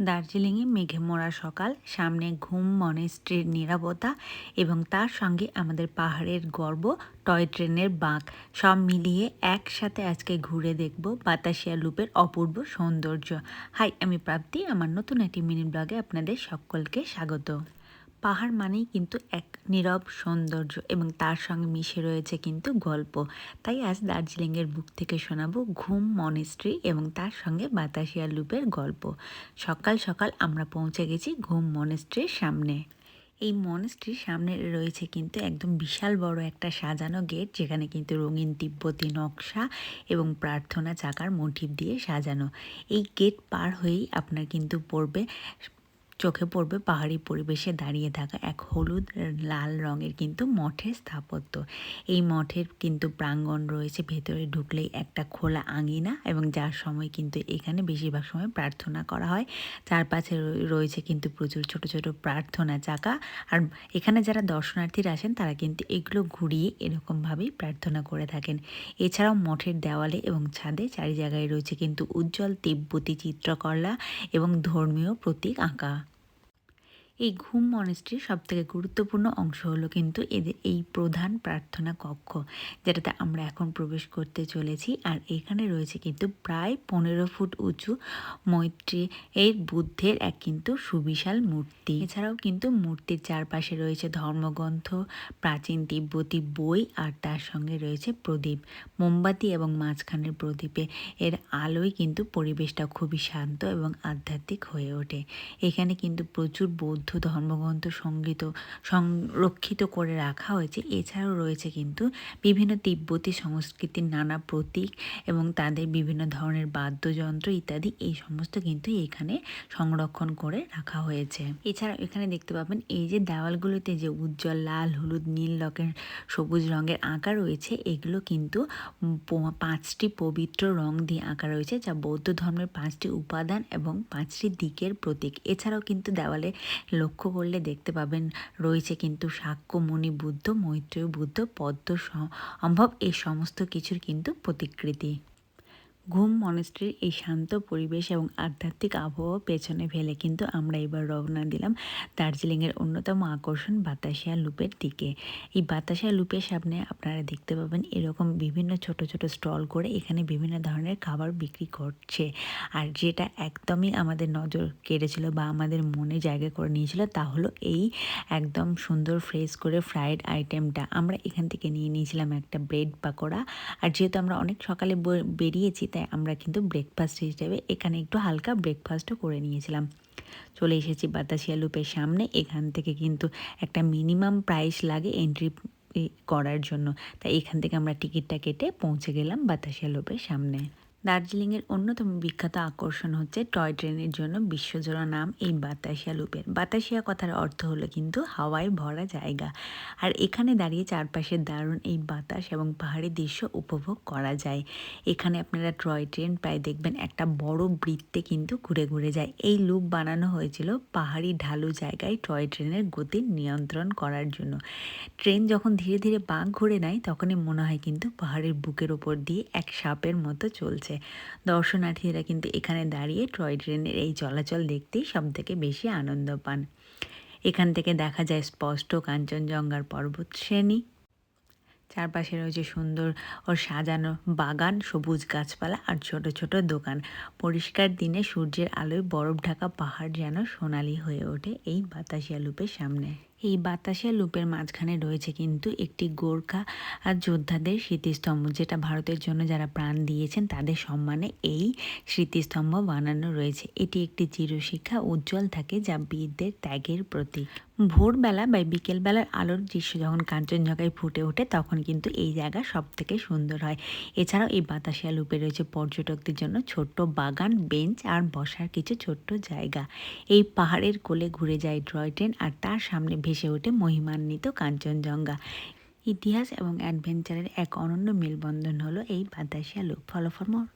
দার্জিলিংয়ে মেঘে মোড়া সকাল, সামনে ঘুম মনে মনেস্ট্রির নিরাপত্তা এবং তার সঙ্গে আমাদের পাহাড়ের গর্ব, টয় ট্রেনের বাঁক, সব মিলিয়ে একসাথে আজকে ঘুরে দেখব বাতাসিয়া লুপের অপূর্ব সৌন্দর্য। হাই, আমি প্রাপ্তি, আমার নতুন একটি মিনি ব্লগে আপনাদের সকলকে স্বাগত। পাহাড় মানেই কিন্তু এক নীরব সৌন্দর্য এবং তার সঙ্গে মিশে রয়েছে কিন্তু গল্প। তাই আজ দার্জিলিংয়ের বুক থেকে শোনাবো ঘুম মনেস্ট্রি এবং তার সঙ্গে বাতাসিয়া লুপের গল্প। সকাল সকাল আমরা পৌঁছে গেছি ঘুম মনেস্ট্রির সামনে। এই মনেস্ট্রির সামনে রয়েছে কিন্তু একদম বিশাল বড় একটা সাজানো গেট, যেখানে কিন্তু রঙিন তিব্বতী নকশা এবং প্রার্থনা চাকার মোটিভ দিয়ে সাজানো। এই গেট পার হয়েই আপনার কিন্তু পড়বে চোখে পড়বে পাহাড়ি পরিবেশে দাঁড়িয়ে থাকা এক হলুদ লাল রঙের কিন্তু মঠের স্থাপত্য। এই মঠের কিন্তু প্রাঙ্গণ রয়েছে, ভেতরে ঢুকলেই একটা খোলা আঙিনা এবং যার সময় কিন্তু এখানে বেশিরভাগ সময় প্রার্থনা করা হয়। চারপাশে রয়েছে কিন্তু প্রচুর ছোট ছোট প্রার্থনা চাকা আর এখানে যারা দর্শনার্থীরা আসেন তারা কিন্তু এগুলো ঘুরিয়ে এরকমভাবেই প্রার্থনা করে থাকেন। এছাড়াও মঠের দেওয়ালে এবং ছাদে চারি জায়গায় রয়েছে কিন্তু উজ্জ্বল তিব্বতী চিত্রকলা এবং ধর্মীয় প্রতীক আঁকা। এই ঘুম মনেস্ট্রির সবথেকে গুরুত্বপূর্ণ অংশ হলো কিন্তু এদের এই প্রধান প্রার্থনা কক্ষ, যেটাতে আমরা এখন প্রবেশ করতে চলেছি। আর এখানে রয়েছে কিন্তু প্রায় পনেরো ফুট উঁচু মৈত্রী এর বুদ্ধের এক কিন্তু সুবিশাল মূর্তি। এছাড়াও কিন্তু মূর্তির চারপাশে রয়েছে ধর্মগ্রন্থ, প্রাচীন তিব্বতী বই, আর তার সঙ্গে রয়েছে প্রদীপ। মোমবাতি এবং মাঝখানের প্রদীপে এর আলোয় কিন্তু পরিবেশটা খুবই শান্ত এবং আধ্যাত্মিক হয়ে ওঠে। এখানে কিন্তু প্রচুর বৌদ্ধ বৌদ্ধ ধর্মগ্রন্থ সংগীত সংরক্ষিত করে রাখা হয়েছে। এছাড়াও রয়েছে কিন্তু বিভিন্ন তিব্বতী সংস্কৃতির নানা প্রতীক এবং তাদের বিভিন্ন ধরনের বাদ্যযন্ত্র ইত্যাদি। এই সমস্ত কিন্তু এখানে সংরক্ষণ করে রাখা হয়েছে। এছাড়া এখানে দেখতে পাবেন, এই যে দেওয়ালগুলোতে যে উজ্জ্বল, লাল, হলুদ, নীল রঙের, সবুজ রঙের আঁকা রয়েছে, এগুলো কিন্তু পাঁচটি পবিত্র রং দিয়ে আঁকা রয়েছে, যা বৌদ্ধ ধর্মের পাঁচটি উপাদান এবং পাঁচটি দিকের প্রতীক। এছাড়াও কিন্তু দেওয়ালে লক্ষ্য করলে দেখতে পাবেন রয়েছে কিন্তু শাক্যমণি বুদ্ধ, মৈত্রেয়, বুদ্ধ, পদ্ম সম্ভব এই সমস্ত কিছুর কিন্তু প্রতিকৃতি। ঘুম মনেস্ট্রির এই শান্ত পরিবেশ এবং আধ্যাত্মিক আবহাওয়া পেছনে ফেলে কিন্তু আমরা এবার রওনা দিলাম দার্জিলিংয়ের অন্যতম আকর্ষণ বাতাসিয়া লুপের দিকে। এই বাতাসিয়া লুপের সামনে আপনারা দেখতে পাবেন এরকম বিভিন্ন ছোট ছোট স্টল করে এখানে বিভিন্ন ধরনের খাবার বিক্রি করছে। আর যেটা একদমই আমাদের নজর কেড়েছিল বা আমাদের মনে জায়গা করে নিয়েছিল তা হলো এই একদম সুন্দর ফ্রেশ করে ফ্রাইড আইটেমটা। আমরা এখান থেকে নিয়ে নিয়েছিলাম একটা ব্রেড পাকোড়া। আর যেহেতু আমরা অনেক সকালে বেরিয়েছি তাই আমরা কিন্তু ব্রেকফাস্ট হিসেবে এখানে একটু হালকা ব্রেকফাস্টও করে নিয়েছিলাম। চলে এসেছি বাতাসিয়া লুপের সামনে, এখান থেকে কিন্তু একটা মিনিমাম প্রাইস লাগে এন্ট্রি করার জন্য। তাই এখান থেকে আমরা টিকিটটা কেটে পৌঁছে গেলাম বাতাসিয়া লুপের সামনে। দার্জিলিংয়ের অন্যতম বিখ্যাত আকর্ষণ হচ্ছে টয় ট্রেনের জন্য বিশ্বজোড়া নাম এই বাতাসিয়া লুপের। বাতাসিয়া কথার অর্থ হলো কিন্তু হাওয়ায় ভরা জায়গা। আর এখানে দাঁড়িয়ে চারপাশের দারুণ এই বাতাস এবং পাহাড়ি দৃশ্য উপভোগ করা যায়। এখানে আপনারা টয় ট্রেন প্রায় দেখবেন একটা বড় বৃত্তে কিন্তু ঘুরে ঘুরে যায়। এই লুপ বানানো হয়েছিল পাহাড়ি ঢালু জায়গায় টয় ট্রেনের গতি নিয়ন্ত্রণ করার জন্য। ট্রেন যখন ধীরে ধীরে বাঁক ঘুরে নেয়, তখনই মনে হয় কিন্তু পাহাড়ের বুকের ওপর দিয়ে এক সাপের মতো চলছে। দর্শনার্থীরা কিন্তু এখানে দাঁড়িয়ে টয় ট্রেনের এই চলাচল দেখতেই সব থেকে বেশি আনন্দ পান। এখান থেকে দেখা যায় স্পষ্ট কাঞ্চনজঙ্ঘার পর্বত শ্রেণি। চারপাশে রয়েছে সুন্দর ও সাজানো বাগান, সবুজ গাছপালা আর ছোট ছোট দোকান। পরিষ্কার দিনে সূর্যের আলোয় বরফ ঢাকা পাহাড় যেন সোনালি হয়ে ওঠে এই বাতাসিয়া লুপের সামনে। এই বাতাসের লুপের মাঝখানে রয়েছে কিন্তু একটি গোর্খা আর যোদ্ধাদের স্মৃতিস্তম্ভ, যেটা ভারতের জন্য যারা প্রাণ দিয়েছেন তাদের সম্মানে এই স্মৃতিস্তম্ভ বানানো রয়েছে। এটি একটি চিরশিক্ষা, উজ্জ্বল থাকে যা বীরদের ত্যাগের প্রতীক। ভোরবেলা বা বিকেলবেলার আলোর দৃশ্য যখন কাঞ্চনজঙ্ঘায় ফুটে ওঠে, তখন কিন্তু এই জায়গা সব থেকে সুন্দর হয়। এছাড়াও এই বাতাসিয়া লুপে রয়েছে পর্যটকদের জন্য ছোট্ট বাগান, বেঞ্চ আর বসার কিছু ছোট্ট জায়গা। এই পাহাড়ের কোলে ঘুরে যায় ড্রয় ট্রেন আর তার সামনে ভেসে ওঠে মহিমান্বিত কাঞ্চনজঙ্ঘা ইতিহাস এবং অ্যাডভেঞ্চারের এক অনন্য মেলবন্ধন হলো এই Batasia loop. Follow for more